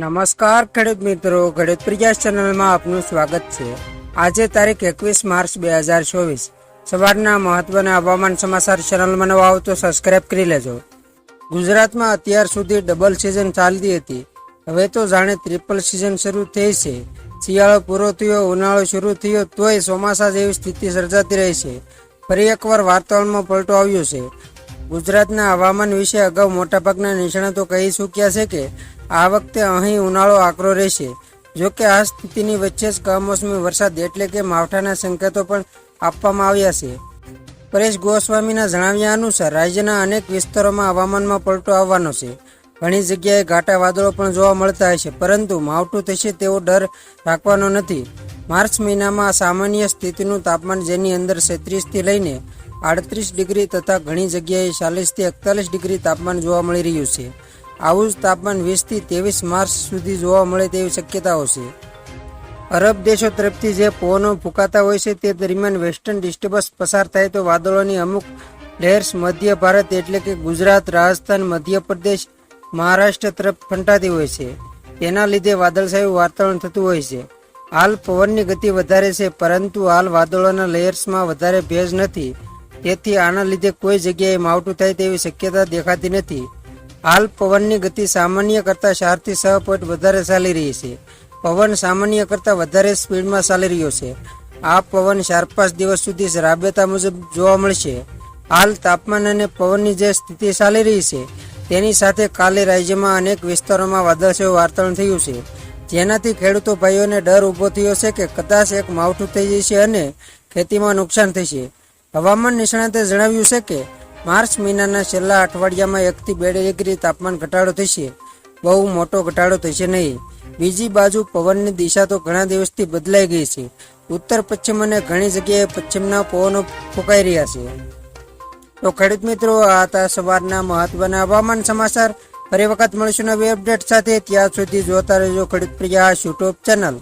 નમસ્કાર, ખેડૂત મિત્રો. ખેડૂત પ્રજા ચેનલમાં આપનું સ્વાગત છે. આજે તારીખ એકવીસ માર્ચ બે હજાર ચોવીસ. સવારના મહત્વના હવામાન સમાચાર ચેનલમાં નવા આવો તો સબસ્ક્રાઇબ કરી લેજો. ગુજરાતમાં અત્યાર સુધી ડબલ સિઝન ચાલતી હતી. હવે તો જાણે ટ્રિપલ સિઝન શરૂ થઈ છે. શિયાળો પૂરો થયો, ઉનાળો શરૂ થયો, તોય ચોમાસા જેવી સ્થિતિ સર્જાતી રહી છે. ફરી એકવાર વાતાવરણમાં પલટો આવ્યો છે. ગુજરાતના હવામાન વિશે અગાઉ મોટાભાગના નિષ્ણાતો કહી ચૂક્યા છે કે આ વખતે અહીં ઉનાળો આકરો રહેશે. જો કે આ સ્થિતિની વચ્ચે જ કમોસમી વરસાદ એટલે કે માવઠાના સંકેતો પણ આપવામાં આવ્યા છે. પરેશ ગોસ્વામીના જણાવ્યા અનુસાર રાજ્યના અનેક વિસ્તારોમાં હવામાનમાં પલટો આવવાનો છે. ઘણી જગ્યાએ ઘાટા વાદળો પણ જોવા મળતા હશે પરંતુ માવઠું થશે તેવો ડર રાખવાનો નથી. માર્ચ મહિનામાં સામાન્ય સ્થિતિનું તાપમાન જેની અંદર છત્રીસથી લઈને આડત્રીસ ડિગ્રી તથા ઘણી જગ્યાએ ચાલીસથી એકતાલીસ ડિગ્રી તાપમાન જોવા મળી રહ્યું છે. આવું જ તાપમાન વીસથી ત્રેવીસ માર્ચ સુધી જોવા મળે તેવી શક્યતાઓ છે. અરબ દેશો તરફથી જે પવનો ફૂંકાતા હોય છે તે દરમિયાન વેસ્ટર્ન ડિસ્ટર્બન્સ પસાર થાય તો વાદળોની અમુક લહેર્સ મધ્ય ભારત એટલે કે ગુજરાત, રાજસ્થાન, મધ્યપ્રદેશ, મહારાષ્ટ્ર તરફ ફંટાતી હોય છે. તેના લીધે વાદળછાયું વાતાવરણ થતું હોય છે. હાલ પવનની ગતિ વધારે છે, પરંતુ હાલ વાદળોના લેયર્સમાં વધારે ભેજ નથી. તેથી આના લીધે કોઈ જગ્યાએ માવઠું થાય તેવી શક્યતા દેખાતી નથી. હાલ પવનની ગતિ સામાન્ય કરતાં ચારથી છ પોઈન્ટ વધારે ચાલી રહી છે. પવન સામાન્ય કરતાં વધારે સ્પીડમાં ચાલી રહ્યો છે. આ પવન ચાર પાંચ દિવસ સુધી રાબેતા મુજબ જોવા મળશે. હાલ તાપમાન અને પવનની જે સ્થિતિ ચાલી રહી છે, તેની સાથે કાલે રાજ્યમાં અનેક વિસ્તારોમાં વાદળછાયું વાતાવરણ થયું છે. જેનાથી ખેડૂતો ભાઈઓને ડર ઊભો થયો છે કે કદાચ એક માવઠું થઈ જશે અને ખેતીમાં નુકસાન થશે. હવામાન નિષ્ણાતે જણાવ્યું છે કે માર્ચ મહિનાના છેલ્લા અઠવાડિયામાં એકથી બે ડિગ્રી તાપમાન ઘટાડો થશે. બહુ મોટો ઘટાડો થશે નહીં. બીજી બાજુ પવનની દિશા તો ઘણા દિવસથી બદલાઈ ગઈ છે. ઉત્તર પશ્ચિમ અને ઘણી જગ્યાએ પશ્ચિમના પવનો ફૂંકાઈ રહ્યા છે. તો ખેડૂત મિત્રો, આ હતા સવારના મહત્વના હવામાન સમાચાર. ફરી વખત મળીશું નવી અપડેટ સાથે. ત્યાં સુધી જોતા રહેજો ખેડૂત પ્રિયા યુટ્યુબ ચેનલ.